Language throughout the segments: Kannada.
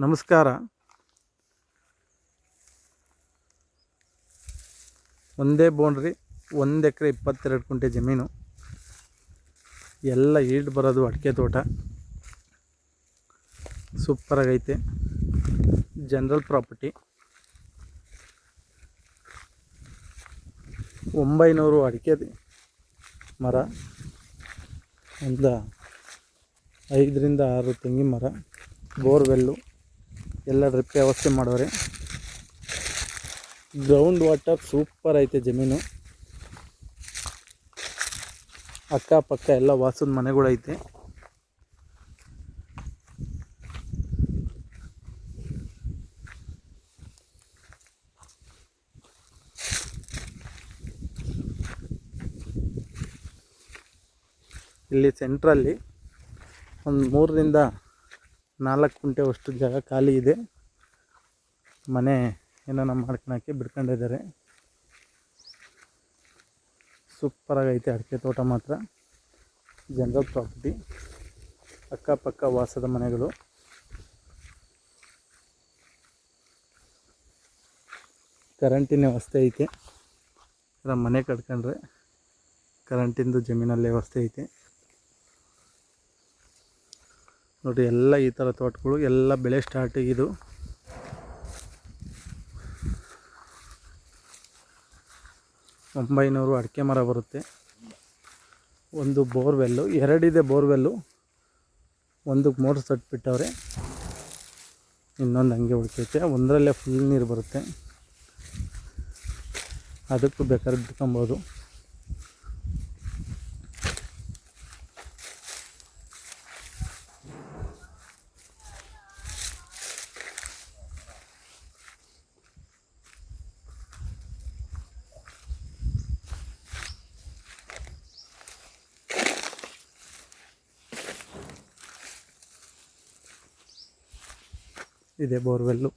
ನಮಸ್ಕಾರ ಒಂದೇ ಬೌಂಡ್ರಿ ಒಂದು ಎಕರೆ ಇಪ್ಪತ್ತೆರಡು ಕುಂಟೆ ಜಮೀನು ಎಲ್ಲ ಈಲ್ಡ್ ಬರೋದು ಅಡಿಕೆ ತೋಟ ಸೂಪರಾಗೈತೆ ಜನರಲ್ ಪ್ರಾಪರ್ಟಿ ಒಂಬೈನೂರು ಅಡಿಕೆ ಮರ ಒಂದು ಐದರಿಂದ ಆರು ತೆಂಗಿನ ಮರ ಬೋರ್ವೆಲ್ಲು ಎಲ್ಲ ಡ್ರಿಪ್ ವ್ಯವಸ್ಥೆ ಮಾಡವ್ರೆ ಗ್ರೌಂಡ್ ವಾಟರ್ ಸೂಪರ್ ಐತೆ ಜಮೀನು. ಅಕ್ಕಪಕ್ಕ ಎಲ್ಲ ವಾಸದ ಮನೆಗಳೈತೆ. ಇಲ್ಲಿ ಸೆಂಟ್ರಲ್ಲಿ ಒಂದು ಮೂರರಿಂದ ನಾಲ್ಕು ಕುಂಟೆ ಅಷ್ಟು ಜಾಗ ಖಾಲಿ ಇದೆ. ಮನೆ ಏನೋ ಮಾಡ್ಕೊಳಕ್ಕೆ ಬಿಡ್ಕೊಂಡಿದ್ದಾರೆ ಸೂಪರಾಗೈತೆ ಅಡಿಕೆ ತೋಟ ಮಾತ್ರ. ಜನರಲ್ ಪ್ರಾಪರ್ಟಿ ಅಕ್ಕಪಕ್ಕ ವಾಸದ ಮನೆಗಳು. ಕರೆಂಟಿನ ವ್ಯವಸ್ಥೆ ಐತೆ. ಮನೆ ಕಟ್ಕೊಂಡ್ರೆ ಕರೆಂಟಿಂದು ಜಮೀನಲ್ಲಿ ವ್ಯವಸ್ಥೆ ಐತೆ. ನೋಡಿ ಎಲ್ಲ ಈ ಥರ ತೋಟಗಳು, ಎಲ್ಲ ಬೆಳೆ ಸ್ಟಾರ್ಟ್ ಇದು ಒಂಬೈನೂರು ಅಡಿಕೆ ಮರ ಬರುತ್ತೆ. ಒಂದು ಬೋರ್ವೆಲ್ಲು ಎರಡಿದೆ ಬೋರ್ವೆಲ್ಲು ಒಂದಕ್ಕೆ ಮೋಟ್ರ್ ತಟ್ಬಿಟ್ಟವ್ರೆ ಇನ್ನೊಂದು ಹಂಗೆ ಉಳ್ಕೈತೆ. ಒಂದರಲ್ಲೇ ಫುಲ್ ನೀರು ಬರುತ್ತೆ. ಅದಕ್ಕೂ ಬೇಕಾದ್ರೆ ಬಿಟ್ಕೊಬೋದು ಇದೆ ಬೋರ್ವೆಲ್ಲು.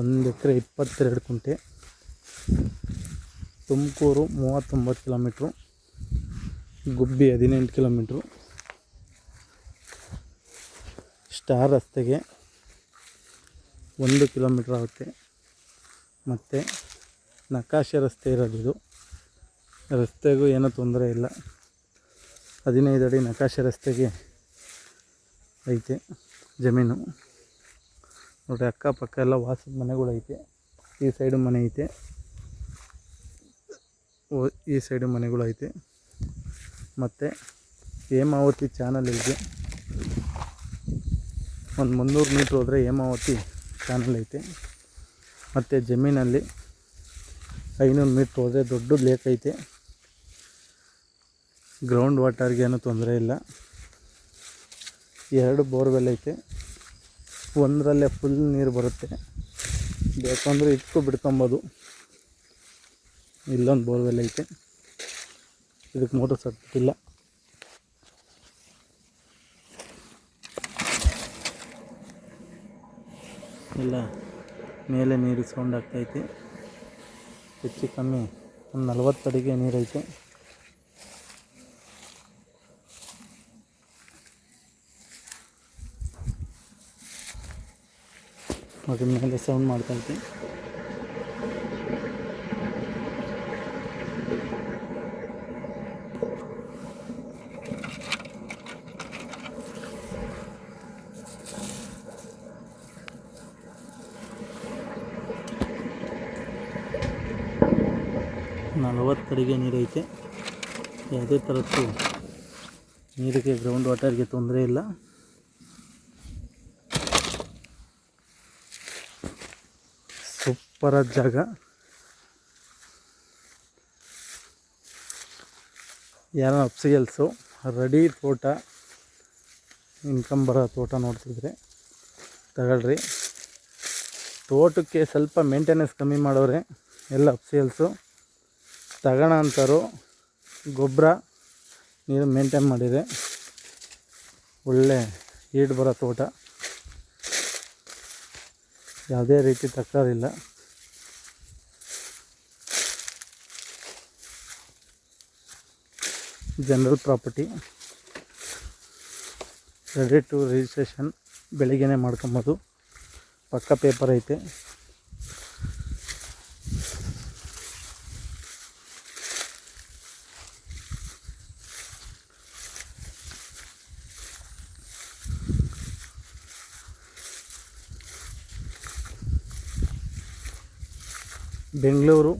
ಒಂದು ಎಕರೆ ಇಪ್ಪತ್ತೆರಡು ಕುಂಟೆ. ತುಮಕೂರು ಮೂವತ್ತೊಂಬತ್ತು ಕಿಲೋಮೀಟ್ರು. ಗುಬ್ಬಿ ಹದಿನೆಂಟು ಕಿಲೋಮೀಟ್ರು. ಸ್ಟಾರ್ ರಸ್ತೆಗೆ ಒಂದು ಕಿಲೋಮೀಟ್ರ್ ಆಗುತ್ತೆ. ಮತ್ತು ನಕಾಶೆ ರಸ್ತೆ ಇರೋದಿದು ರಸ್ತೆಗೂ ಏನೂ ತೊಂದರೆ ಇಲ್ಲ. ಹದಿನೈದು ಅಡಿ ನಕಾಶೆ ರಸ್ತೆಗೆ ಐತೆ ಜಮೀನು. ನೋಡಿ ಅಕ್ಕಪಕ್ಕ ಎಲ್ಲ ವಾಸದ ಐತೆ. ಈ ಸೈಡು ಮನೆ ಐತೆ. ಓ, ಈ ಸೈಡು ಮನೆಗಳು ಐತೆ. ಮತ್ತು ಹೇಮಾವತಿ ಚಾನಲ್ ಇದೆ ಒಂದು ಮುನ್ನೂರು ಮೀಟ್ರ್ ಹೋದರೆ ಹೇಮಾವತಿ ಚಾನಲ್ ಐತೆ. ಮತ್ತು ಜಮೀನಲ್ಲಿ ಐನೂರು ಮೀಟ್ರ್ ಹೋದರೆ ದೊಡ್ಡ ಲೇಕ್ ಐತೆ. ಗ್ರೌಂಡ್ ವಾಟರ್ಗೇನು ತೊಂದರೆ ಇಲ್ಲ. ಎರಡು ಬೋರ್ವೆಲ್ ಐತೆ. ಒಂದರಲ್ಲೇ ಫುಲ್ ನೀರು ಬರುತ್ತೆ. ಬೇಕಂದ್ರೆ ಇದಕ್ಕೂ ಬಿಡ್ಕೊಬೋದು. ಇಲ್ಲೊಂದು ಬೋರ್ವೆಲ್ ಐತೆ. ಇದಕ್ಕೆ ಮೋಟ್ರ್ ಸಟ್ಬಿಟ್ಟಿಲ್ಲ ಇಲ್ಲ ಮೇಲೆ ನೀರು ಸೌಂಡ್ ಆಗ್ತೈತೆ ಹೆಚ್ಚು ಕಮ್ಮಿ ಒಂದು ನಲ್ವತ್ತು ಅಡಿಗೆ ನೀರೈತೆ. ಅದ್ರ ಮೇಲೆ ಸೌಂಡ್ ಮಾಡ್ತೈತೆ ನಲವತ್ತು ಅಡಿಗೆ ನೀರೈತೆ. ಯಾವುದೇ ಥರದ್ದು ನೀರಿಗೆ ಗ್ರೌಂಡ್ ವಾಟರ್ಗೆ ತೊಂದರೆ ಇಲ್ಲ. ಸೂಪರ ಜಾಗ. ಏನೋ ಅಪ್ಸಿಯಲ್ಸು ರೆಡಿ ತೋಟ. ಇನ್ಕಮ್ ಬರೋ ತೋಟ ನೋಡ್ತಿದ್ರೆ. ತಗೊಳ್ರಿ. ತೋಟಕ್ಕೆ ಸ್ವಲ್ಪ ಮೇಂಟೆನೆನ್ಸ್ ಕಮ್ಮಿ ಮಾಡೋರೆ. ಎಲ್ಲ ಅಪ್ಸಿಯಲ್ಸು ತಗೋಣ ಅಂತಾರು. ಗೊಬ್ಬರ ನೀರು ಮೇಂಟೈನ್ ಮಾಡಿದೆ. ಒಳ್ಳೆ ಈಡ್ ಬರೋ ತೋಟ. ಯಾವುದೇ ರೀತಿ ತಕ್ಕಾರಿಲ್ಲ general property. Ready to registration ಬೆಳಿಗ್ಗೆನೇ ಮಾಡ್ಕೊಬೋದು. ಪಕ್ಕ ಪೇಪರ್ ಐತೆ. ಬೆಂಗಳೂರು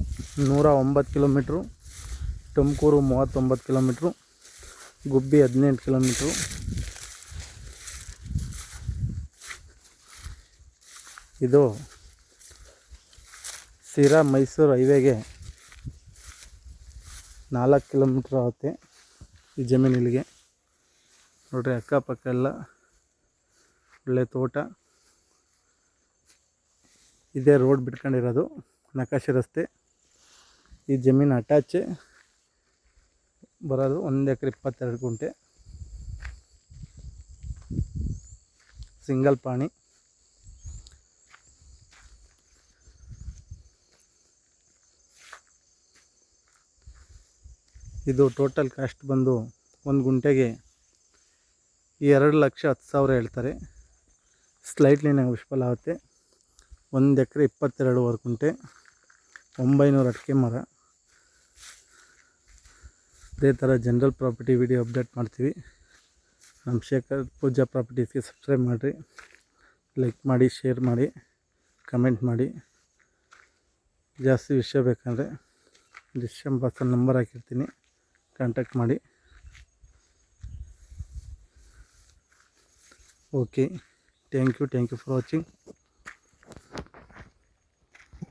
ನೂರ ಒಂಬತ್ತು ಕಿಲೋಮೀಟ್ರು, ತುಮಕೂರು ಮೂವತ್ತೊಂಬತ್ತು ಕಿಲೋಮೀಟ್ರು, ಗುಬ್ಬಿ ಹದಿನೆಂಟು ಕಿಲೋಮೀಟ್ರು. ಇದು ಸಿರಾ ಮೈಸೂರು ಹೈವೇಗೆ ನಾಲ್ಕು ಕಿಲೋಮೀಟ್ರ್ ಆಗುತ್ತೆ ಈ ಜಮೀನಿಲ್ಲಿಗೆ ನೋಡ್ರಿ ಅಕ್ಕಪಕ್ಕ ಎಲ್ಲ ಒಳ್ಳೆ ತೋಟ. ಇದೇ ರೋಡ್ ಬಿಟ್ಕೊಂಡಿರೋದು. ನಕಾಶೆ ರಸ್ತೆ. ಈ ಜಮೀನು ಅಟ್ಯಾಚೆ. ಬರೋದು ಒಂದು ಎಕರೆ ಇಪ್ಪತ್ತೆರಡು ಗುಂಟೆ. ಸಿಂಗಲ್ ಪಾಣಿ. ಇದು ಟೋಟಲ್ ಕಾಸ್ಟ್ ಬಂದು ಒಂದು ಗುಂಟೆಗೆ ಎರಡು ಲಕ್ಷ ಹತ್ತು ಸಾವಿರ ಹೇಳ್ತಾರೆ. ಸ್ಲೈಟ್ಲಿ ನೆಗೋಷಿಯಬಲ್ ಆಗುತ್ತೆ ಒಂದು ಎಕರೆ ಇಪ್ಪತ್ತೆರಡುವರೆ ಗುಂಟೆ. ಒಂಬೈನೂರು ಅಡಿಕೆ ಮರ. ಅದೇ ಥರ ಜನರಲ್ ಪ್ರಾಪರ್ಟಿ ವಿಡಿಯೋ ಅಪ್ಡೇಟ್ ಮಾಡ್ತೀವಿ. ನಮ್ಮ ಶೇಖರ್ ಪೂಜಾ ಪ್ರಾಪರ್ಟೀಸ್ಗೆ ಸಬ್ಸ್ಕ್ರೈಬ್ ಮಾಡಿರಿ. ಲೈಕ್ ಮಾಡಿ ಶೇರ್ ಮಾಡಿ ಕಮೆಂಟ್ ಮಾಡಿ. ಜಾಸ್ತಿ ವಿಷಯ ಬೇಕಂದರೆ ಡಿಸ್ಕ್ರಿಪ್ಷನ್ ಬಾಕ್ಸಲ್ಲಿ ನಂಬರ್ ಹಾಕಿರ್ತೀನಿ. ಕಾಂಟ್ಯಾಕ್ಟ್ ಮಾಡಿ. Okay thank you thank you for watching